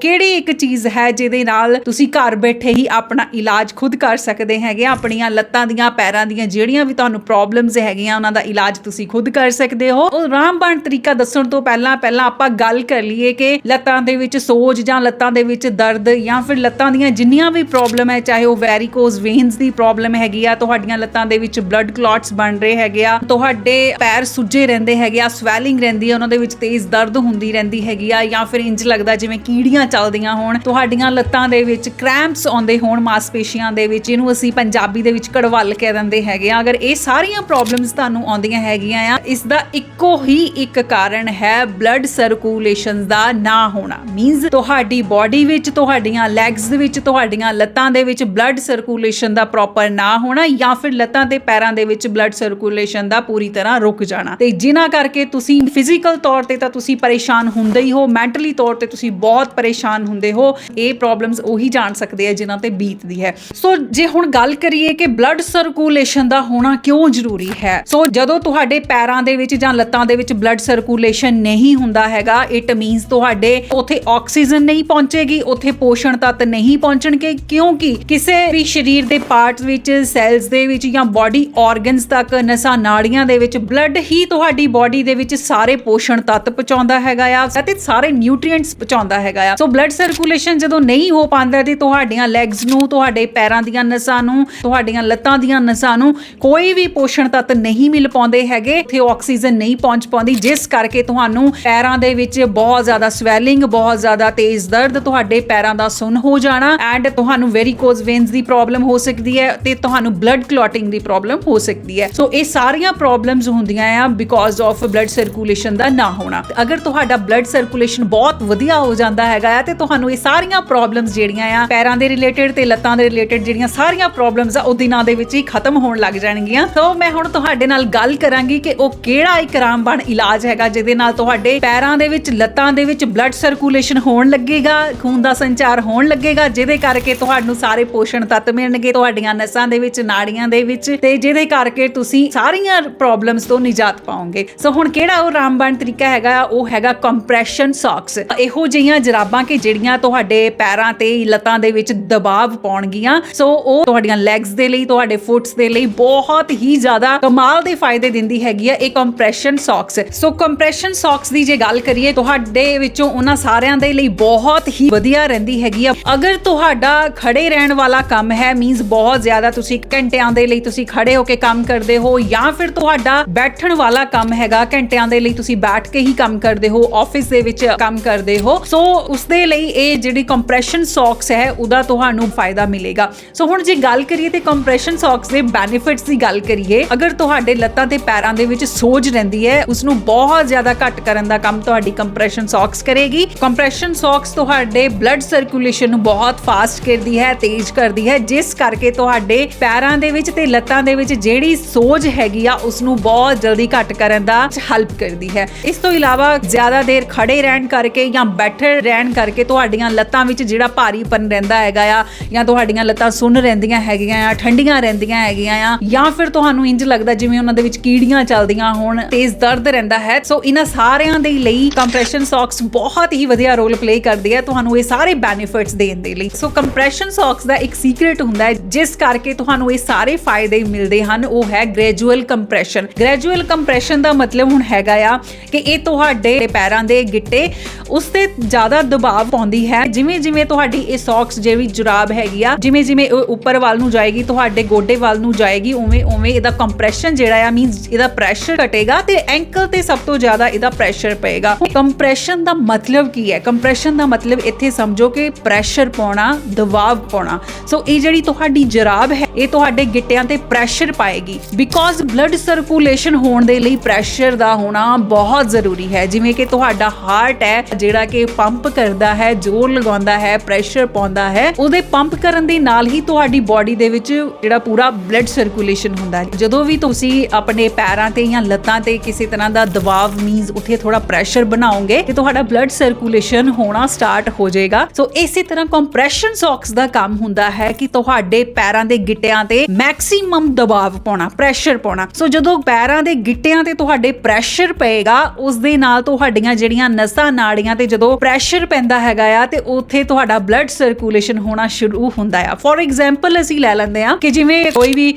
ਕਿਹੜੀ ਇੱਕ ਚੀਜ਼ ਹੈ ਜਿਹਦੇ ਨਾਲ ਤੁਸੀਂ ਘਰ ਬੈਠੇ ਹੀ ਆਪਣਾ ਇਲਾਜ ਖੁਦ ਕਰ ਸਕਦੇ ਹੈਗੇ ਆਪਣੀਆਂ ਲੱਤਾਂ ਦੀਆਂ, ਪੈਰਾਂ ਦੀਆਂ ਜਿਹੜੀਆਂ ਵੀ ਤੁਹਾਨੂੰ ਪ੍ਰੋਬਲਮਸ ਹੈਗੀਆਂ, ਉਹਨਾਂ ਦਾ ਇਲਾਜ ਤੁਸੀਂ ਖੁਦ ਕਰ ਸਕਦੇ ਹੋ। ਉਹ ਰਾਮਬਾਣ ਤਰੀਕਾ ਦੱਸਣ ਤੋਂ ਪਹਿਲਾਂ ਪਹਿਲਾਂ ਆਪਾਂ ਗੱਲ ਕਰ ਲਈਏ ਕਿ ਲੱਤਾਂ ਦੇ ਵਿੱਚ ਸੋਜ ਜਾਂ ਲੱਤਾਂ ਦੇ ਵਿੱਚ ਦਰਦ ਜਾਂ ਫਿਰ ਲੱਤਾਂ ਦੀਆਂ ਜਿੰਨੀਆਂ ਵੀ ਪ੍ਰੋਬਲਮ ਹੈ, ਚਾਹੇ ਉਹ ਵੈਰੀਕੋਜ਼ ਵੇਨਸ ਦੀ ਪ੍ਰੋਬਲਮ ਹੈਗੀ ਆ, ਤੁਹਾਡੀਆਂ ਲੱਤਾਂ ਦੇ ਵਿੱਚ ਬਲੱਡ ਕਲੌਟਸ ਬਣ ਰਹੇ ਹੈਗੇ ਆ, ਤੁਹਾਡੇ ਪੈਰ ਸੁੱਜੇ ਰਹਿੰਦੇ ਹੈਗੇ ਆ ਸਵੈਲਿੰਗ ਰਹਿੰਦੀ ਹੈ, ਉਹਨਾਂ ਦੇ ਵਿੱਚ ਤੇਜ਼ ਦਰਦ ਹੁੰਦੀ ਰਹਿੰਦੀ ਹੈਗੀ ਆ, ਜਾਂ ਫਿਰ ਇੰਜ ਲੱਗਦਾ ਜਿਵੇਂ ਕੀੜੀਆਂ ਚੱਲਦੀਆਂ ਹੋਣ, ਤੁਹਾਡੀਆਂ ਲੱਤਾਂ ਦੇ ਵਿੱਚ ਕ੍ਰੈਂਪਸ ਆਉਂਦੇ ਹੋਣ, ਮਾਸਪੇਸ਼ੀਆਂ ਦੇ ਵਿੱਚ ਇਹਨੂੰ ਅਸੀਂ ਪੰਜਾਬੀ ਦੇ ਵਿੱਚ ਕੜਵੱਲ ਕਹਿ ਦਿੰਦੇ ਹੈਗੇ ਆ। ਅਗਰ ਇਹ ਸਾਰੀਆਂ ਪ੍ਰੋਬਲਮਸ ਤੁਹਾਨੂੰ ਆਉਂਦੀਆਂ ਹੈਗੀਆਂ ਆ, ਇਸ ਦਾ ਇੱਕੋ ਹੀ ਇੱਕ ਕਾਰਨ ਹੈ ਬਲੱਡ ਸਰਕੂਲੇਸ਼ਨ ਦਾ ਨਾ ਹੋਣਾ। ਮੀਨਸ ਤੁਹਾਡੀ ਬਾਡੀ ਵਿੱਚ, ਤੁਹਾਡੀਆਂ ਲੈਗਸ ਦੇ ਵਿੱਚ, ਤੁਹਾਡੀਆਂ ਲੱਤਾਂ ਦੇ ਵਿੱਚ ਬਲੱਡ ਸਰਕੂਲੇਸ਼ਨ ਦਾ ਪ੍ਰੋਪਰ ਨਾ ਹੋਣਾ ਜਾਂ ਫਿਰ ਲੱਤਾਂ ਤੇ ਪੈਰਾਂ ਦੇ ਵਿੱਚ ਬਲੱਡ ਸਰਕੂਲੇਸ਼ਨ ਦਾ ਪੂਰੀ ਤਰ੍ਹਾਂ ਰੁਕ ਜਾਣਾ। ਤੇ ਜਿਨ੍ਹਾਂ ਕਰਕੇ ਤੁਸੀਂ ਫਿਜ਼ੀਕਲ ਤੌਰ ਤੇ ਤਾਂ ਤੁਸੀਂ ਪਰੇਸ਼ਾਨ ਹੁੰਦੇ ਹੀ ਹੋ ਮੈਂਟਲੀ ਤੌਰ ਤੇ ਤੁਸੀਂ ਬਹੁਤ ਪਰੇਸ਼ਾਨ ਹੁੰਦੇ ਹੋ, ਇਹ ਪ੍ਰੋਬਲਮਸ ਉਹੀ ਜਾਣ ਸਕਦੇ ਆ ਜਿਨ੍ਹਾਂ ਤੇ ਬੀਤਦੀ ਹੈ। ਸੋ ਜੇ ਹੁਣ ਗੱਲ ਕਰੀਏ ਕਿ ਬਲੱਡ ਸਰਕੂਲੇਸ਼ਨ ਦਾ ਹੋਣਾ ਕਿਉਂ ਜ਼ਰੂਰੀ ਹੈ? ਸੋ ਜਦੋਂ ਤੁਹਾਡੇ ਪੈਰਾਂ ਦੇ ਵਿੱਚ ਜਾਂ ਲੱਤਾਂ ਦੇ ਵਿੱਚ ਬਲੱਡ ਸਰਕੂਲੇਸ਼ਨ ਨਹੀਂ ਹੁੰਦਾ ਹੈਗਾ ਇਟ ਮੀਨਸ ਤੁਹਾਡੇ ਉਥੇ ਆਕਸੀਜਨ ਨਹੀਂ ਪਹੁੰਚੇਗੀ, ਉਥੇ ਪੋਸ਼ਣ ਤੱਤ ਨਹੀਂ ਪਹੁੰਚਣਗੇ, ਕਿਉਂਕਿ ਕਿਸੇ ਵੀ ਸਰੀਰ ਦੇ ਪਾਰਟਸ ਵਿੱਚ ਸੈਲਸ ਦੇ ਵਿੱਚ ਜਾਂ ਬਾਡੀ ਆਰਗਨਸ ਤੱਕ, ਨਸਾਂ ਨਾੜੀਆਂ ਦੇ ਵਿੱਚ ਬਲੱਡ ਹੀ ਤੁਹਾਡੀ ਬਾਡੀ ਦੇ ਵਿੱਚ ਸਾਰੇ ਪੋਸ਼ਣ ਤੱਤ ਪਹੁੰਚਾਉਂਦਾ ਹੈਗਾ ਆ, ਅਤੇ ਸਾਰੇ ਨਿਊਟ੍ਰੀਐਂਟਸ ਪਹੁੰਚਾਉਂਦਾ ਹੈਗਾ ਆ। ਸੋ ਬਲੱਡ ਸਰਕੂਲੇਸ਼ਨ ਜਦੋਂ ਨਹੀਂ ਹੋ ਪਾਉਂਦਾ ਤੇ ਤੁਹਾਡੀਆਂ ਲੈਗਸ ਨੂੰ, ਤੁਹਾਡੇ ਪੈਰਾਂ ਦੀਆਂ ਨਸਾਂ ਨੂੰ, ਤੁਹਾਡੀਆਂ ਲੱਤਾਂ ਦੀਆਂ ਨਸਾਂ ਨੂੰ ਕੋਈ ਵੀ ਪੋਸ਼ਣ ਤੱਤ ਨਹੀਂ ਮਿਲ ਪਾਉਂਦੇ ਹੈਗੇ ਤੇ ਆਕਸੀਜਨ ਨਹੀਂ ਪਹੁੰਚ ਪਾਉਂਦੀ, ਜਿਸ ਕਰਕੇ ਤੁਹਾਨੂੰ ਪੈਰਾਂ ਦੇ ਵਿੱਚ ਬਹੁਤ ਜ਼ਿਆਦਾ ਸਵੈਲਿੰਗ ਬਹੁਤ ਜ਼ਿਆਦਾ ਤੇਜ਼ ਦਰਦ ਤੁਹਾਡੇ ਪੈਰਾਂ ਦਾ ਸੁੰਨ ਹੋ ਜਾਣਾ ਐਂਡ ਤੁਹਾਨੂੰ ਵੈਰੀਕੋਜ਼ ਵੇਨਸ ਦੀ ਪ੍ਰੋਬਲਮ ਹੋ ਸਕਦੀ ਹੈ ਤੇ ਤੁਹਾਨੂੰ ਬਲੱਡ ਕਲੌਟਿੰਗ ਦੀ ਪ੍ਰੋਬਲਮ ਹੋ ਸਕਦੀ ਹੈ। ਸੋ ਇਹ ਸਾਰੀਆਂ ਪ੍ਰੋਬਲਮਸ ਹੁੰਦੀਆਂ ਆ ਬਿਕੋਜ਼ ਆਫ ਬਲੱਡ ਸਰਕੂਲੇਸ਼ਨ ਦਾ ਨਾ ਹੋਣਾ। ਅਗਰ ਤੁਹਾਡਾ ਬਲੱਡ ਸਰਕੂਲੇਸ਼ਨ ਬਹੁਤ ਵਧੀਆ ਹੋ ਜਾਂਦਾ ਹੈਗਾ ਆ ਤੇ ਤੁਹਾਨੂੰ ਇਹ ਸਾਰੀਆਂ ਪ੍ਰੋਬਲਮਸ ਜਿਹੜੀਆਂ ਆ, ਪੈਰਾਂ ਦੇ ਰਿਲੇਟਡ ਤੇ ਲੱਤਾਂ ਦੇ ਰਿਲੇਟਡ ਜਿਹੜੀਆਂ ਸਾਰੀਆਂ ਪ੍ਰੋਬਲਮਸ ਆ, ਉਹ ਦਿਨਾਂ ਦੇ ਵਿੱਚ ਹੀ ਖਤਮ ਹੋਣ ਲੱਗ ਜਾਣਗੀਆਂ। ਸੋ ਮੈਂ ਹੁਣ ਤੁਹਾਡੇ ਨਾਲ ਗੱਲ ਕਰਾਂਗੀ ਕਿ ਉਹ ਕਿਹੜਾ ਇੱਕ ਰਾਮਬਾਣ ਇਲਾਜ ਹੈਗਾ ਜਿਹਦੇ ਨਾਲ ਤੁਹਾਡੇ ਪੈਰਾਂ ਦੇ ਵਿੱਚ, ਲੱਤਾਂ ਦੇ ਵਿੱਚ ਬਲੱਡ ਸਰਕੂਲੇਸ਼ਨ ਹੋਣ ਲੱਗੇਗਾ, ਖੂਨ ਦਾ ਸੰਚਾਰ ਹੋਣ ਲੱਗੇਗਾ, ਜਿਹਦੇ ਕਰਕੇ ਤੁਹਾਨੂੰ ਸਾਰੇ ਪੋਸ਼ਣ ਤੱਤ ਮਿਲਣਗੇ, ਤੁਹਾਡੀਆਂ ਨਸਾਂ ਦੇ ਵਿੱਚ, ਨਾੜੀਆਂ ਦੇ ਵਿੱਚ ਤੇ ਜਿਹਦੇ ਕਰਕੇ ਤੁਸੀਂ ਸਾਰੀਆਂ ਪ੍ਰੋਬਲਮਸ ਤੋਂ ਨਿਜਾਤ ਪਾਓਗੇ। ਸੋ ਹੁਣ ਕਿਹੜਾ ਉਹ ਰਾਮਬਾਣ ਤਰੀਕਾ ਹੈਗਾ? ਉਹ ਹੈਗਾ ਕੰਪਰੈਸ਼ਨ ਸੌਕਸ ਇਹੋ ਜਿਹੀਆਂ ਜਰਾਬਾਂ ਕਿ ਜਿਹੜੀਆਂ ਤੁਹਾਡੇ ਪੈਰਾਂ ਤੇ ਲੱਤਾਂ ਦੇ ਵਿੱਚ ਦਬਾਅ ਪਾਉਣਗੀਆਂ। ਸੋ ਉਹ ਤੁਹਾਡੀਆਂ ਲੈਗਸ ਦੇ ਲਈ, ਤੁਹਾਡੇ ਫੁੱਟਸ ਦੇ ਲਈ ਬਹੁਤ ਹੀ ਜ਼ਿਆਦਾ ਕਮਾਲ ਦੇ ਫਾਇਦੇ ਦਿੰਦੀ ਹੈਗੀ ਆ ਇਹ compression socks so compression socks ਦੀ ਜੇ ਗੱਲ ਕਰੀਏ, ਤੁਹਾਡੇ ਵਿੱਚੋਂ ਉਹਨਾਂ ਸਾਰਿਆਂ ਦੇ ਲਈ ਬਹੁਤ ਹੀ ਵਧੀਆ ਰਹਿੰਦੀ ਹੈਗੀ ਆ। ਅਗਰ ਤੁਹਾਡਾ ਖੜੇ ਰਹਿਣ ਵਾਲਾ ਕੰਮ ਹੈ ਮੀਨਸ ਬਹੁਤ ਜ਼ਿਆਦਾ ਤੁਸੀਂ ਘੰਟਿਆਂ ਦੇ ਲਈ ਤੁਸੀਂ ਖੜੇ ਹੋ ਕੇ ਕੰਮ ਕਰਦੇ ਹੋ, ਜਾਂ ਫਿਰ ਤੁਹਾਡਾ ਬੈਠਣ ਵਾਲਾ ਕੰਮ ਹੈਗਾ, ਘੰਟਿਆਂ ਦੇ ਲਈ ਤੁਸੀਂ ਬੈਠ ਕੇ ਹੀ ਕੰਮ ਕਰਦੇ ਹੋ ਆਫਿਸ ਦੇ ਵਿੱਚ ਕੰਮ ਕਰਦੇ ਹੋ। ਸੋ ਉਸ ਦੇ ਲਈ ਇਹ ਜਿਹੜੀ ਕੰਪਰੈਸ਼ਨ ਸੌਕਸ ਹੈ, ਉਹਦਾ ਤੁਹਾਨੂੰ ਫਾਇਦਾ ਮਿਲੇਗਾ। ਸੋ ਹੁਣ ਜੇ ਗੱਲ ਕਰੀਏ ਤੇ ਕੰਪਰੈਸ਼ਨ ਸੌਕਸ ਦੇ ਬੈਨੀਫਿਟਸ ਦੀ ਗੱਲ ਕਰੀਏ, ਅਗਰ ਤੁਹਾਡੇ ਲੱਤਾਂ ਤੇ ਪੈਰਾਂ ਦੇ ਵਿੱਚ ਸੋਜ ਰਹਿੰਦੀ ਹੈ ਉਸ ਨੂੰ ਬਹੁਤ ਜ਼ਿਆਦਾ ਘੱਟ ਕਰਨ ਦਾ ਕੰਮ ਤੁਹਾਡੀ ਕੰਪਰੈਸ਼ਨ ਸੌਕਸ ਕਰੇਗੀ। ਕੰਪਰੈਸ਼ਨ ਸੌਕਸ ਤੁਹਾਡੇ ਬਲੱਡ ਸਰਕੂਲੇਸ਼ਨ ਨੂੰ ਬਹੁਤ ਫਾਸਟ ਕਰਦੀ ਹੈ, ਤੇਜ਼ ਕਰਦੀ ਹੈ, ਜਿਸ ਕਰਕੇ ਤੁਹਾਡੇ ਪੈਰਾਂ ਦੇ ਵਿੱਚ ਤੇ ਲੱਤਾਂ ਦੇ ਵਿੱਚ ਜਿਹੜੀ ਸੋਜ ਹੈਗੀ ਆ ਉਸ ਨੂੰ ਬਹੁਤ ਜਲਦੀ ਘੱਟ ਕਰਨ ਦਾ ਹੈਲਪ ਕਰਦੀ ਹੈ। ਇਸ ਤੋਂ ਇਲਾਵਾ ਜ਼ਿਆਦਾ ਦੇਰ ਖੜੇ ਰਹਿਣ ਕਰਕੇ ਜਾਂ ਬੈਠੇ ਰਹਿਣ ਕਰਕੇ ਤੁਹਾਡੀਆਂ ਲੱਤਾਂ ਵਿੱਚ ਜਿਹੜਾ ਭਾਰੀਪਨ ਰਹਿੰਦਾ ਹੈਗਾ ਆ, ਜਾਂ ਤੁਹਾਡੀਆਂ ਲੱਤਾਂ ਸੁੰਨ ਰਹਿੰਦੀਆਂ ਹੈਗੀਆਂ ਆ, ਠੰਡੀਆਂ ਰਹਿੰਦੀਆਂ ਹੈਗੀਆਂ ਆ, ਜਾਂ ਫਿਰ ਤੁਹਾਨੂੰ ਇੰਜ ਲੱਗਦਾ ਜਿਵੇਂ ਉਹਨਾਂ ਦੇ ਵਿੱਚ ਕੀੜੀਆਂ ਚੱਲਦੀਆਂ ਹੋਣ, ਤੇਜ਼ ਦਰਦ ਰਹਿੰਦਾ ਹੈ। ਸੋ ਇਹਨਾਂ ਸਾਰਿਆਂ ਦੇ ਲਈ ਕੰਪਰੈਸ਼ਨ ਸੌਕਸ ਬਹੁਤ ਹੀ ਵਧੀਆ ਰੋਲ ਪਲੇ ਕਰਦੀ ਹੈ, ਤੁਹਾਨੂੰ ਇਹ ਸਾਰੇ ਬੈਨੀਫਿਟਸ ਦੇਣ ਦੇ ਲਈ। ਸੋ ਕੰਪਰੈਸ਼ਨ ਸੌਕਸ ਦਾ ਇੱਕ ਸੀਕ੍ਰੀਟ ਹੁੰਦਾ ਹੈ, ਜਿਸ ਕਰਕੇ ਤੁਹਾਨੂੰ ਇਹ ਸਾਰੇ ਫਾਇਦੇ ਮਿਲਦੇ ਹਨ, ਉਹ ਹੈ ਗ੍ਰੈਜੂਅਲ ਕੰਪਰੈਸ਼ਨ ਗ੍ਰੈਜੂਅਲ ਕੰਪਰੈਸ਼ਨ ਦਾ ਮਤਲਬ ਹੁਣ ਹੈਗਾ ਆ ਕਿ ਇਹ ਤੁਹਾਡੇ ਪੈਰਾਂ ਦੇ ਗਿੱਟੇ, ਉਸ ਤੇ ਜ਼ਿਆਦਾ ਦਬਾਅ ਪਾਉਂਦੀ ਹੈ। ਜਿਵੇਂ ਜਿਵੇਂ ਤੁਹਾਡੀ ਇਹ ਸੌਕਸ ਜਿਹੜੀ ਜੁਰਾਬ ਹੈਗੀ ਆ, ਜਿਵੇਂ ਜਿਵੇਂ ਉਹ ਉੱਪਰ ਵੱਲ ਨੂੰ ਜਾਏਗੀ, ਤੁਹਾਡੇ ਗੋਡੇ ਵੱਲ ਨੂੰ ਜਾਏਗੀ, ਉਵੇਂ ਉਵੇਂ ਇਹਦਾ ਕੰਪਰੈਸ਼ਨ ਜਿਹੜਾ ਆ ਮੀਨਸ ਇਹਦਾ ਪ੍ਰੈਸ਼ਰ ਘਟੇਗਾ ਤੇ ਐਂਕਲ ਤੇ ਸਭ ਤੋਂ ਜ਼ਿਆਦਾ ਇਹਦਾ ਪ੍ਰੈਸ਼ਰ ਪਏਗਾ। ਕੰਪਰੈਸ਼ਨ ਦਾ ਮਤਲਬ ਕੀ ਹੈ? ਕੰਪਰੈਸ਼ਨ ਦਾ ਮਤਲਬ ਇੱਥੇ ਸਮਝੋ ਕਿ ਪ੍ਰੈਸ਼ਰ ਪਾਉਣਾ, ਦਬਾਅ ਪਾਉਣਾ। ਸੋ ਇਹ ਜਿਹੜੀ ਤੁਹਾਡੀ ਜਰਾਬ ਹੈ ਇਹ ਤੁਹਾਡੇ ਗਿੱਟਿਆਂ ਤੇ ਪ੍ਰੈਸ਼ਰ ਪਾਏਗੀ। ਬਿਕੋਜ਼ ਬਲੱਡ ਸਰਕੂਲੇਸ਼ਨ ਹੋਣ ਦੇ ਲਈ ਪ੍ਰੈਸ਼ਰ ਦਾ ਹੋਣਾ ਬਹੁਤ ਜ਼ਰੂਰੀ ਹੈ। ਜਿਵੇਂ ਕਿ ਤੁਹਾਡਾ ਹਾਰਟ ਹੈ, ਜਿਹੜਾ ਕਿ ਪੰਪ ਕਰਦਾ ਹੈ, ਜ਼ੋਰ ਲਗਾਉਂਦਾ ਹੈ ਪ੍ਰੈਸ਼ਰ ਪਾਉਂਦਾ ਹੈ, ਉਹਦੇ ਪੰਪ ਕਰਨ ਦੇ ਨਾਲ ਹੀ ਤੁਹਾਡੀ ਬਾਡੀ ਦੇ ਵਿੱਚ ਜਿਹੜਾ ਪੂਰਾ ਬਲੱਡ ਸਰਕੂਲੇਸ਼ਨ ਹੁੰਦਾ ਹੈ। ਜਦੋਂ ਵੀ ਤੁਸੀਂ ਆਪਣੇ ਪੈਰਾਂ ਤੇ ਜਾਂ ਲੱਤਾਂ ਤੇ ਕਿਸੇ ਤਰ੍ਹਾਂ ਦਾ ਦਬਾਅ ਮੀਨਸ ਉੱਥੇ ਥੋੜਾ ਪ੍ਰੈਸ਼ਰ ਬਣਾਓਗੇ, ਤੇ ਤੁਹਾਡਾ ਬਲੱਡ ਸਰਕੂਲੇਸ਼ਨ ਹੋਣਾ ਸਟਾਰਟ ਹੋ ਜਾਏਗਾ। ਸੋ ਇਸੇ ਤਰ੍ਹਾਂ ਕੰਪਰੈਸ਼ਨ ਸੌਕਸ ਦਾ ਕੰਮ ਹੁੰਦਾ ਹੈ ਕਿ ਤੁਹਾਡੇ ਪੈਰਾਂ ਦੇ ਗਿੱਟੇ ਗਿੱਟਿਆਂ ਤੇ ਮੈਕਸਿਮਮ ਦਬਾਅ ਪਾਉਣਾ ਪ੍ਰੈਸ਼ਰ ਪਾਉਣਾ। ਸੋ ਜਦੋਂ ਪੈਰਾਂ ਦੇ ਗਿੱਟਿਆਂ ਤੇ ਤੁਹਾਡੇ ਪ੍ਰੈਸ਼ਰ ਪਏਗਾ ਉਸ ਦੇ ਨਾਲ ਤੁਹਾਡੀਆਂ ਜਿਹੜੀਆਂ ਨਸਾਂ, ਨਾੜੀਆਂ ਤੇ ਜਦੋਂ ਪ੍ਰੈਸ਼ਰ ਪੈਂਦਾ ਹੈਗਾ ਆ, ਤੇ ਉੱਥੇ ਤੁਹਾਡਾ ਬਲੱਡ ਸਰਕੂਲੇਸ਼ਨ ਹੋਣਾ ਸ਼ੁਰੂ ਹੁੰਦਾ ਆ। ਫੋਰ ਐਗਜ਼ਾਮਪਲ ਅਸੀਂ ਲੈ ਲੈਂਦੇ ਆ ਕਿ ਜਿਵੇਂ ਕੋਈ ਵੀ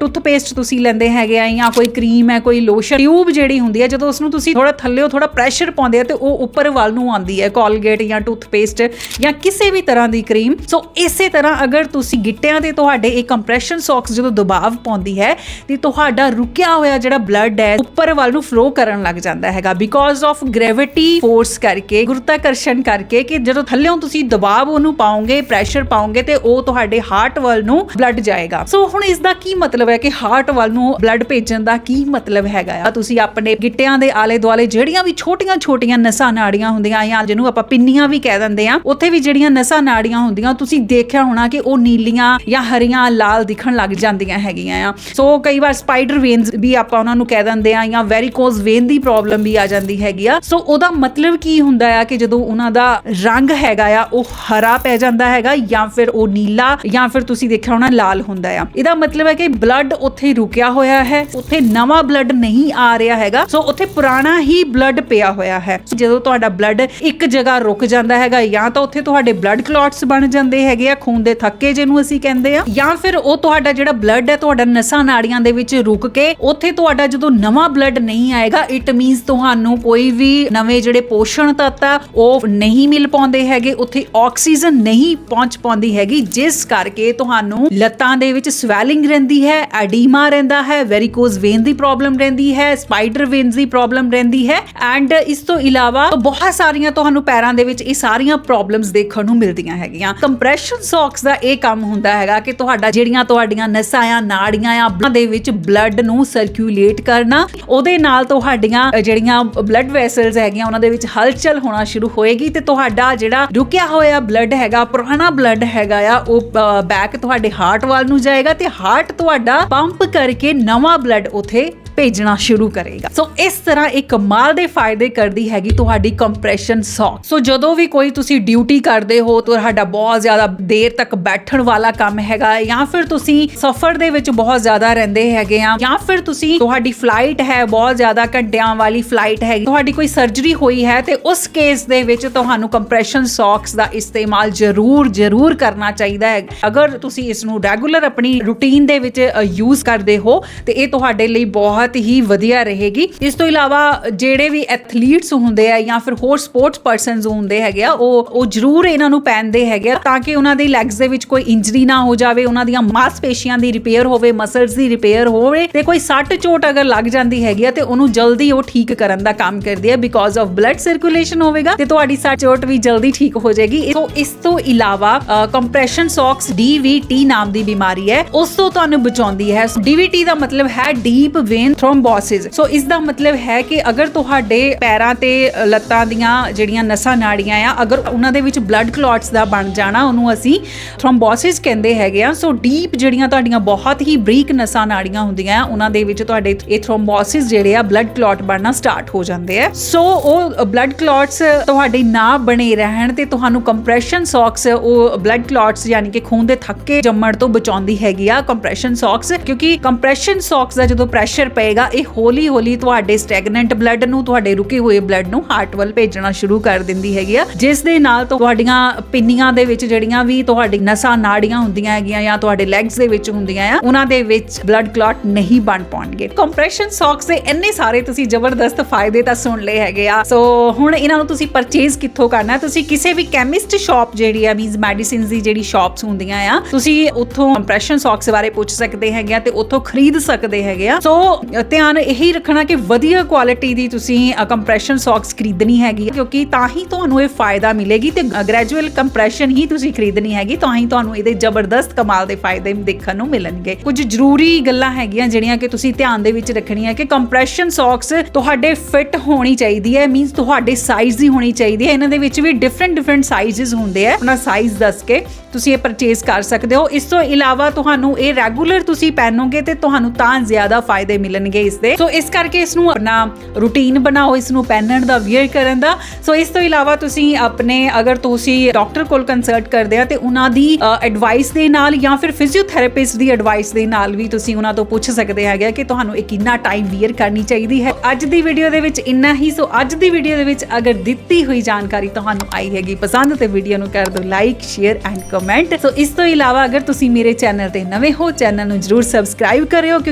ਟੁੱਥਪੇਸਟ ਤੁਸੀਂ ਲੈਂਦੇ ਹੈਗੇ ਆ ਜਾਂ ਕੋਈ ਕਰੀਮ ਹੈ, ਕੋਈ ਲੋਸ਼ਨ ਟਿਊਬ ਜਿਹੜੀ ਹੁੰਦੀ ਹੈ ਜਦੋਂ ਉਸ ਨੂੰ ਤੁਸੀਂ ਥੋੜਾ ਥੱਲੇੋਂ ਥੋੜਾ ਪ੍ਰੈਸ਼ਰ ਪਾਉਂਦੇ ਆ, ਤੇ ਉਹ ਉੱਪਰ ਵੱਲ ਨੂੰ ਆਉਂਦੀ ਹੈ ਕੋਲਗੇਟ ਜਾਂ ਟੁੱਥਪੇਸਟ ਜਾਂ ਕਿਸੇ ਵੀ ਤਰ੍ਹਾਂ ਦੀ ਕਰੀਮ ਸੋ ਇਸੇ ਤਰ੍ਹਾਂ ਅਗਰ ਤੁਸੀਂ ਗਿੱਟਿਆਂ ਤੇ ਤੁਹਾਡੇ ਇਹ ਕੰਪਰੈਸ਼ਨ ਸੌਕਸ ਜਦੋਂ ਦਬਾਅ ਪਾਉਂਦੀ ਹੈ, ਤੇ ਤੁਹਾਡਾ ਰੁਕਿਆ ਹੋਇਆ ਜਿਹੜਾ ਬਲੱਡ ਹੈ, ਉੱਪਰ ਵੱਲ ਨੂੰ ਫਲੋ ਕਰਨ ਲੱਗ ਜਾਂਦਾ ਹੈਗਾ। ਬਿਕੋਜ਼ ਆਫ ਗ੍ਰੈਵਿਟੀ ਫੋਰਸ ਕਰਕੇ ਗੁਰਤਾਕਰਸ਼ਣ ਕਰਕੇ ਕਿ ਜਦੋਂ ਥੱਲੇੋਂ ਤੁਸੀਂ ਦਬਾਅ ਉਹਨੂੰ ਪਾਓਗੇ ਪ੍ਰੈਸ਼ਰ ਪਾਓਗੇ ਤੇ ਉਹ ਤੁਹਾਡੇ ਹਾਰਟ ਵੱਲ ਨੂੰ ਬਲੱਡ ਜਾਏਗਾ। ਸੋ ਹੁਣ ਇਸ ਦਾ ਕੀ ਮਤਲਬ ਹੈ ਕਿ ਹਾਰਟ ਵੱਲ ਨੂੰ ਬਲੱਡ ਭੇਜਣ ਦਾ ਕੀ ਮਤਲਬ ਹੈਗਾ ਆ? ਤੁਸੀਂ ਆਪਣੇ ਗਿੱਟਿਆਂ ਦੇ ਆਲੇ ਦੁਆਲੇ ਜਿਹੜੀਆਂ ਵੀ ਛੋਟੀਆਂ-ਛੋਟੀਆਂ ਨਸਾਂ ਨਾੜੀਆਂ ਹੁੰਦੀਆਂ ਜਾਂ ਜਿਹਨੂੰ ਆਪਾਂ ਪਿੰਨੀਆਂ ਵੀ ਕਹਿ ਦਿੰਦੇ ਆ, ਉੱਥੇ ਵੀ ਜਿਹੜੀਆਂ ਨਸਾਂ ਨਾੜੀਆਂ ਹੁੰਦੀਆਂ, ਤੁਸੀਂ ਦੇਖਿਆ ਹੋਣਾ ਕਿ ਉਹ ਨੀਲੀਆਂ ਜਾਂ ਹਰੀਆਂ, ਲਾਲ ਦਿਖਣ ਲੱਗ ਜਾਂਦੀਆਂ ਹੈਗੀਆਂ ਆ। ਸੋ ਕਈ ਵਾਰ ਸਪਾਈਡਰ ਵੇਨਸ ਵੀ ਆਪਾਂ ਉਹਨਾਂ ਨੂੰ ਕਹਿ ਦਿੰਦੇ ਆ ਜਾਂ ਵੈਰੀਕੋਜ਼ ਵੇਨ ਦੀ ਪ੍ਰੋਬਲਮ ਵੀ ਆ ਜਾਂਦੀ ਹੈਗੀ ਆ। ਸੋ ਉਹਦਾ ਮਤਲਬ ਕੀ ਹੁੰਦਾ ਆ ਕਿ ਜਦੋਂ ਉਹਨਾਂ ਦਾ ਰੰਗ ਹੈਗਾ ਆ, ਉਹ ਹਰਾ ਪੈ ਜਾਂਦਾ ਹੈਗਾ ਜਾਂ ਫਿਰ ਉਹ ਨੀਲਾ ਜਾਂ ਫਿਰ ਤੁਸੀਂ ਦੇਖਿਆ ਹੋਣਾ ਲਾਲ ਹੁੰਦਾ ਆ। ਇਹਦਾ ਮਤਲਬ ਹੈ ਕਿ ਬਲੱਡ ਉੱਥੇ ਰੁਕਿਆ ਹੋਇਆ ਹੈ, ਉੱਥੇ ਨਵਾਂ ਬਲੱਡ ਨਹੀਂ ਆ ਰਿਹਾ ਹੈਗਾ। ਸੋ ਉੱਥੇ ਪੁਰਾਣਾ ਹੀ ਬਲੱਡ ਪਿਆ ਹੋਇਆ ਹੈ। ਜਦੋਂ ਤੁਹਾਡਾ ਬਲੱਡ ਇੱਕ ਜਗ੍ਹਾ ਰੁਕ ਜਾਂਦਾ ਹੈਗਾ ਜਾਂ ਤਾਂ ਉੱਥੇ ਤੁਹਾਡੇ ਬਲੱਡ ਕਲੌਟਸ ਬਣ ਜਾਂਦੇ ਹੈਗੇ ਆ, ਖੂਨ ਦੇ ਥੱਕੇ ਜਿਹਨੂੰ ਅਸੀਂ ਕਹਿੰਦੇ ਆ, ਜਾਂ ਫਿਰ ਉਹ ਤੁਹਾਡਾ ਜਿਹੜਾ ਬਲੱਡ ਹੈ, ਤੁਹਾਡਾ ਨਸਾਂ ਨਾੜੀਆਂ ਦੇ ਵਿੱਚ ਰੁਕ ਕੇ ਉੱਥੇ ਤੁਹਾਡਾ ਜਦੋਂ ਨਵਾਂ ਬਲੱਡ ਨਹੀਂ ਆਏਗਾ ਇਟ ਮੀਨਸ ਤੁਹਾਨੂੰ ਕੋਈ ਵੀ ਨਵੇਂ ਜਿਹੜੇ ਪੋਸ਼ਣ ਤੱਤ ਆ, ਉਹ ਨਹੀਂ ਮਿਲ ਪਾਉਂਦੇ ਹੈਗੇ, ਉੱਥੇ ਆਕਸੀਜਨ ਨਹੀਂ ਪਹੁੰਚ ਪਾਉਂਦੀ ਹੈਗੀ, ਜਿਸ ਕਰਕੇ ਤੁਹਾਨੂੰ ਲੱਤਾਂ ਦੇ ਵਿੱਚ ਸਵੈਲਿੰਗ ਰਹਿੰਦੀ ਹੈ ਐਡੀਮਾ ਰਹਿੰਦਾ ਹੈ ਵੈਰੀਕੋਜ਼ ਵੇਨ ਦੀ ਪ੍ਰੋਬਲਮ ਰਹਿੰਦੀ ਹੈ ਸਪਾਈਡਰ ਵੇਨਸ ਦੀ ਪ੍ਰੋਬਲਮ ਰਹਿੰਦੀ ਹੈ ਐਂਡ ਇਸ ਤੋਂ ਇਲਾਵਾ ਬਹੁਤ ਸਾਰੀਆਂ ਤੁਹਾਨੂੰ ਪੈਰਾਂ ਦੇ ਵਿੱਚ ਇਹ ਸਾਰੀਆਂ ਪ੍ਰੋਬਲਮਸ ਦੇਖਣ ਨੂੰ ਮਿਲਦੀਆਂ ਹੈਗੀਆਂ। ਕੰਪਰੈਸ਼ਨ ਸੌਕਸ ਦਾ ਇਹ ਕੰਮ ਹੁੰਦਾ ਹੈਗਾ ਕਿ ਤੁਹਾਡਾ ਜਿਹੜੀਆਂ ਤੁਹਾਡੀਆਂ ਨਸਾਂ ਆ, ਨਾੜੀਆਂ ਆ ਦੇ ਵਿੱਚ ਬਲੱਡ ਨੂੰ ਸਰਕੂਲੇਟ ਕਰਨਾ। ਉਹਦੇ ਨਾਲ ਤੁਹਾਡੀਆਂ ਜਿਹੜੀਆਂ ਬਲੱਡ ਵੈਸਲਸ ਹੈਗੀਆਂ, ਉਹਨਾਂ ਦੇ ਵਿੱਚ ਹਲਚਲ ਹੋਣਾ ਸ਼ੁਰੂ ਹੋਏਗੀ ਤੇ ਤੁਹਾਡਾ ਜਿਹੜਾ ਰੁਕਿਆ ਹੋਇਆ ਬਲੱਡ ਹੈਗਾ, ਪੁਰਾਣਾ ਬਲੱਡ ਹੈਗਾ ਆ, ਉਹ ਬੈਕ ਤੁਹਾਡੇ ਹਾਰਟ ਵੱਲ ਨੂੰ ਜਾਏਗਾ ਤੇ ਹਾਰਟ ਤੁਹਾਡਾ ਪੰਪ ਕਰਕੇ ਨਵਾਂ ਬਲੱਡ ਉਥੇ ਭੇਜਣਾ ਸ਼ੁਰੂ ਕਰੇਗਾ। ਸੋ ਇਸ ਤਰ੍ਹਾਂ ਇਹ ਕਮਾਲ ਦੇ ਫਾਇਦੇ ਕਰਦੀ ਹੈਗੀ ਤੁਹਾਡੀ ਕੰਪਰੈਸ਼ਨ ਸੌਕ ਸੋ ਜਦੋਂ ਵੀ ਕੋਈ ਤੁਸੀਂ ਡਿਊਟੀ ਕਰਦੇ ਹੋ, ਤੁਹਾਡਾ ਬਹੁਤ ਜ਼ਿਆਦਾ ਦੇਰ ਤੱਕ ਬੈਠਣ ਵਾਲਾ ਕੰਮ ਹੈਗਾ, ਜਾਂ ਫਿਰ ਤੁਸੀਂ ਸਫ਼ਰ ਦੇ ਵਿੱਚ ਬਹੁਤ ਜ਼ਿਆਦਾ ਰਹਿੰਦੇ ਹੈਗੇ ਆ, ਜਾਂ ਫਿਰ ਤੁਸੀਂ ਤੁਹਾਡੀ ਫਲਾਈਟ ਹੈ, ਬਹੁਤ ਜ਼ਿਆਦਾ ਘੰਟਿਆਂ ਵਾਲੀ ਫਲਾਈਟ ਹੈਗੀ, ਤੁਹਾਡੀ ਕੋਈ ਸਰਜਰੀ ਹੋਈ ਹੈ, ਤੇ ਉਸ ਕੇਸ ਦੇ ਵਿੱਚ ਤੁਹਾਨੂੰ ਕੰਪਰੈਸ਼ਨ ਸੌਕਸ ਦਾ ਇਸਤੇਮਾਲ ਜ਼ਰੂਰ ਜ਼ਰੂਰ ਕਰਨਾ ਚਾਹੀਦਾ ਹੈ। ਅਗਰ ਤੁਸੀਂ ਇਸ ਨੂੰ ਰੈਗੂਲਰ ਆਪਣੀ ਰੂਟੀਨ ਦੇ ਵਿੱਚ ਯੂਜ਼ ਕਰਦੇ ਹੋ, ਤੇ ਇਹ ਤੁਹਾਡੇ ਲਈ ਬਹੁਤ ਹੀ ਵਧੀਆ ਰਹੇਗੀ। ਇਸ ਤੋਂ ਇਲਾਵਾ ਜਿਹੜੇ ਵੀ ਐਥਲੀਟਸ ਹੁੰਦੇ ਆ ਜਾਂ ਫਿਰ ਹੋਰ ਸਪੋਰਟਸ ਪਰਸਨਸ ਹੁੰਦੇ ਹੈਗੇ ਆ, ਉਹ ਉਹ ਜ਼ਰੂਰ ਇਹਨਾਂ ਨੂੰ ਪਹਿਨਦੇ ਹੈਗੇ ਆ ਤਾਂ ਕਿ ਉਹਨਾਂ ਦੇ ਲੈਗਸ ਦੇ ਵਿੱਚ ਕੋਈ ਇੰਜਰੀ ਨਾ ਹੋ ਜਾਵੇ, ਉਹਨਾਂ ਦੀਆਂ ਮਾਸਪੇਸ਼ੀਆਂ ਦੀ ਰਿਪੇਅਰ ਹੋਵੇ ਮਸਲਸ ਦੀ ਰਿਪੇਅਰ ਹੋਵੇ ਤੇ ਕੋਈ ਸੱਟ ਚੋਟ ਅਗਰ ਲੱਗ ਜਾਂਦੀ ਹੈਗੀ ਆ ਤੇ ਉਹਨੂੰ ਜਲਦੀ ਉਹ ਠੀਕ ਕਰਨ ਦਾ ਕੰਮ ਕਰਦੀ ਹੈ ਬਿਕੋਜ਼ ਆਫ ਬਲੱਡ ਸਰਕੂਲੇਸ਼ਨ ਹੋਵੇਗਾ ਤੇ ਤੁਹਾਡੀ ਸੱਟ ਚੋਟ ਵੀ ਜਲਦੀ ਠੀਕ ਹੋ ਜਾਏਗੀ। ਸੋ ਇਸ ਤੋਂ ਇਲਾਵਾ ਕੰਪਰੈਸ਼ਨ ਸੌਕਸ DVT ਨਾਮ ਦੀ ਬਿਮਾਰੀ ਹੈ, ਉਸ ਤੋਂ ਤੁਹਾਨੂੰ ਬਚਾਉਂਦੀ ਹੈ। DVT ਦਾ ਮਤਲਬ ਹੈ ਡੀਪ ਵੇਨ ਥ੍ਰੋਮਬੋਸਿਸ ਸੋ ਇਸ ਦਾ ਮਤਲਬ ਹੈ ਕਿ ਅਗਰ ਤੁਹਾਡੇ ਪੈਰਾਂ ਤੇ ਲੱਤਾਂ ਦੀਆਂ ਜਿਹੜੀਆਂ ਨਸਾਂ ਨਾੜੀਆਂ ਆ, ਅਗਰ ਉਹਨਾਂ ਦੇ ਵਿੱਚ ਬਲੱਡ ਕਲੌਟਸ ਦਾ ਬਣ ਜਾਣਾ, ਉਹਨੂੰ ਅਸੀਂ ਥ੍ਰੋਮਬੋਸਿਸ ਕਹਿੰਦੇ ਹੈਗੇ ਆ। ਸੋ ਡੀਪ ਜਿਹੜੀਆਂ ਤੁਹਾਡੀਆਂ ਬਹੁਤ ਹੀ ਬਰੀਕ ਨਸਾਂ ਨਾੜੀਆਂ ਹੁੰਦੀਆਂ ਆ ਉਹਨਾਂ ਦੇ ਵਿੱਚ ਤੁਹਾਡੇ ਇਹ ਥ੍ਰੋਮਬੋਸਿਸ ਜਿਹੜੇ ਆ ਬਲੱਡ ਕਲੌਟ ਬਣਨਾ ਸਟਾਰਟ ਹੋ ਜਾਂਦੇ ਆ। ਸੋ ਉਹ ਬਲੱਡ ਕਲੌਟਸ ਤੁਹਾਡੇ ਨਾ ਬਣੇ ਰਹਿਣ ਤੇ ਤੁਹਾਨੂੰ ਕੰਪਰੈਸ਼ਨ ਸੌਕਸ ਉਹ ਬਲੱਡ ਕਲੌਟਸ ਯਾਨੀ ਕਿ ਖੂਨ ਦੇ ਥੱਕੇ ਜੰਮਣ ਤੋਂ ਬਚਾਉਂਦੀ ਹੈਗੀ ਆ ਕੰਪਰੈਸ਼ਨ ਸੌਕਸ ਕਿਉਂਕਿ ਕੰਪਰੈਸ਼ਨ ਸੌਕਸ ਦਾ ਜਦੋਂ ਪ੍ਰੈਸ਼ਰ ਪਏਗਾ। ਇਹ ਹੌਲੀ ਹੌਲੀ ਤੁਹਾਡੇ ਸਟੈਗਨੈਂਟ ਬਲੱਡ ਨੂੰ, ਤੁਹਾਡੇ ਰੁਕੇ ਹੋਏ ਬਲੱਡ ਨੂੰ ਹਾਰਟ ਵੱਲ ਭੇਜਣਾ ਸ਼ੁਰੂ ਕਰ ਦਿੰਦੀ ਹੈਗੀ ਆ। ਜਿਸ ਦੇ ਨਾਲ ਤੁਹਾਡੀਆਂ ਪਿੰਨੀਆਂ ਦੇ ਵਿੱਚ ਜਿਹੜੀਆਂ ਵੀ ਤੁਹਾਡੀ ਨਸਾਂ ਨਾੜੀਆਂ ਹੁੰਦੀਆਂ ਹੈਗੀਆਂ ਜਾਂ ਤੁਹਾਡੇ ਲੈਗਸ ਦੇ ਵਿੱਚ ਹੁੰਦੀਆਂ ਆ, ਉਹਨਾਂ ਦੇ ਵਿੱਚ ਬਲੱਡ ਕਲੌਟ ਨਹੀਂ ਬਣ ਪਾਉਣਗੇ। ਕੰਪਰੈਸ਼ਨ ਸੌਕਸ ਦੇ ਇੰਨੇ ਸਾਰੇ ਤੁਸੀਂ ਜ਼ਬਰਦਸਤ ਫਾਇਦੇ ਤਾਂ ਸੁਣ ਲਏ ਹੈਗੇ ਆ। ਸੋ ਹੁਣ ਇਹਨਾਂ ਨੂੰ ਤੁਸੀਂ ਪਰਚੇਸ ਕਿੱਥੋਂ ਕਰਨਾ ਤੁਸੀਂ ਕਿਸੇ ਵੀ ਕੈਮਿਸਟ ਸ਼ਾਪ ਜਿਹੜੀ ਆ ਮੀਨਸ ਮੈਡੀਸਿਨਸ ਦੀ ਜਿਹੜੀ ਸ਼ਾਪਸ ਹੁੰਦੀਆਂ ਆ, ਤੁਸੀਂ ਉੱਥੋਂ ਕੰਪਰੈਸ਼ਨ ਸੌਕਸ ਬਾਰੇ ਪੁੱਛ ਸਕਦੇ ਹੈਗੇ ਆ ਤੇ ਉੱਥੋਂ ਖਰੀਦ ਸਕਦੇ ਹੈਗੇ ਆ। ਸੋ ਧਿਆਨ ਇਹੀ ਰੱਖਣਾ ਕਿ ਵਧੀਆ ਕੁਆਲਿਟੀ ਦੀ ਤੁਸੀਂ ਕੰਪਰੈਸ਼ਨ ਸੌਕਸ ਖਰੀਦਣੀ ਹੈਗੀ ਕਿਉਂਕਿ ਤਾਂ ਹੀ ਤੁਹਾਨੂੰ ਇਹ ਫਾਇਦਾ ਮਿਲੇਗੀ ਤੇ ਗ੍ਰੈਜੂਅਲ ਕੰਪਰੈਸ਼ਨ ਹੀ ਤੁਸੀਂ ਖਰੀਦਣੀ ਹੈਗੀ, ਤਾਂ ਹੀ ਤੁਹਾਨੂੰ ਇਹਦੇ ਜ਼ਬਰਦਸਤ ਕਮਾਲ ਦੇ ਫਾਇਦੇ ਦੇਖਣ ਨੂੰ ਮਿਲਣਗੇ। ਕੁਝ ਜ਼ਰੂਰੀ ਗੱਲਾਂ ਹੈਗੀਆਂ ਜਿਹੜੀਆਂ ਕਿ ਤੁਸੀਂ ਧਿਆਨ ਦੇ ਵਿੱਚ ਰੱਖਣੀਆਂ ਕਿ ਕੰਪਰੈਸ਼ਨ ਸੌਕਸ ਤੁਹਾਡੇ ਫਿਟ ਹੋਣੀ ਚਾਹੀਦੀ ਹੈ ਮੀਨਸ ਤੁਹਾਡੇ ਸਾਈਜ਼ ਦੀ ਹੋਣੀ ਚਾਹੀਦੀ ਹੈ। ਇਹਨਾਂ ਦੇ ਵਿੱਚ ਵੀ ਡਿਫਰੈਂਟ ਡਿਫਰੈਂਟ ਸਾਈਜ਼ਸ ਹੁੰਦੇ ਆ ਆਪਣਾ ਸਾਈਜ਼ ਦੱਸ ਕੇ ਤੁਸੀਂ ਇਹ ਪਰਚੇਸ ਕਰ ਸਕਦੇ ਹੋ। ਇਸ ਤੋਂ ਇਲਾਵਾ ਤੁਹਾਨੂੰ ਇਹ ਰੈਗੂਲਰ ਤੁਸੀਂ ਪਹਿਨੋਗੇ ਤੇ ਤੁਹਾਨੂੰ ਤਾਂ ਜ਼ਿਆਦਾ ਫਾਇਦੇ ਮਿਲਣਗੇ ਇਸ ਦੇ ਸੋ ਇਸ ਕਰਕੇ ਇਸ ਨੂੰ ਆਪਣਾ ਰੂਟੀਨ ਬਣਾਓ ਇਸ ਨੂੰ ਪਹਿਨਣ ਦਾ ਵੀਅਰ ਕਰਨ ਦਾ। ਸੋ ਇਸ ਤੋਂ ਇਲਾਵਾ ਤੁਸੀਂ ਆਪਣੇ ਅਗਰ ਤੁਸੀਂ ਡਾਕਟਰ ਕੋਲ ਕੰਸਲਟ ਕਰਦੇ ਆ ਤੇ ਉਹਨਾਂ ਦੀ ਐਡਵਾਈਸ ਦੇ ਨਾਲ ਜਾਂ ਫਿਰ ਫਿਜ਼ੀਓਥੈਰੇਪਿਸਟ ਦੀ ਐਡਵਾਈਸ ਦੇ ਨਾਲ ਵੀ ਤੁਸੀਂ ਉਹਨਾਂ ਤੋਂ ਪੁੱਛ ਸਕਦੇ ਹੈਗੇ ਕਿ ਤੁਹਾਨੂੰ ਇਹ ਕਿੰਨਾ ਟਾਈਮ ਵੀਅਰ ਕਰਨੀ ਚਾਹੀਦੀ ਹੈ। ਅੱਜ ਦੀ ਵੀਡੀਓ ਦੇ ਵਿੱਚ ਇੰਨਾ ਹੀ। ਸੋ ਅੱਜ ਦੀ ਵੀਡੀਓ ਦੇ ਵਿੱਚ ਅਗਰ ਦਿੱਤੀ ਹੋਈ ਜਾਣਕਾਰੀ ਤੁਹਾਨੂੰ ਆਈ ਹੈਗੀ ਪਸੰਦ ਤੇ ਵੀਡੀਓ ਨੂੰ ਕਰ ਦਿਓ like share and comment so ਇਸ ਤੋਂ ਇਲਾਵਾ ਅਗਰ ਤੁਸੀਂ ਮੇਰੇ ਚੈਨਲ ਤੇ ਨਵੇਂ ਹੋ ਚੈਨਲ ਨੂੰ ਜਰੂਰ ਸਬਸਕ੍ਰਾਈਬ ਕਰਿਓ ਕਿਉਂਕਿ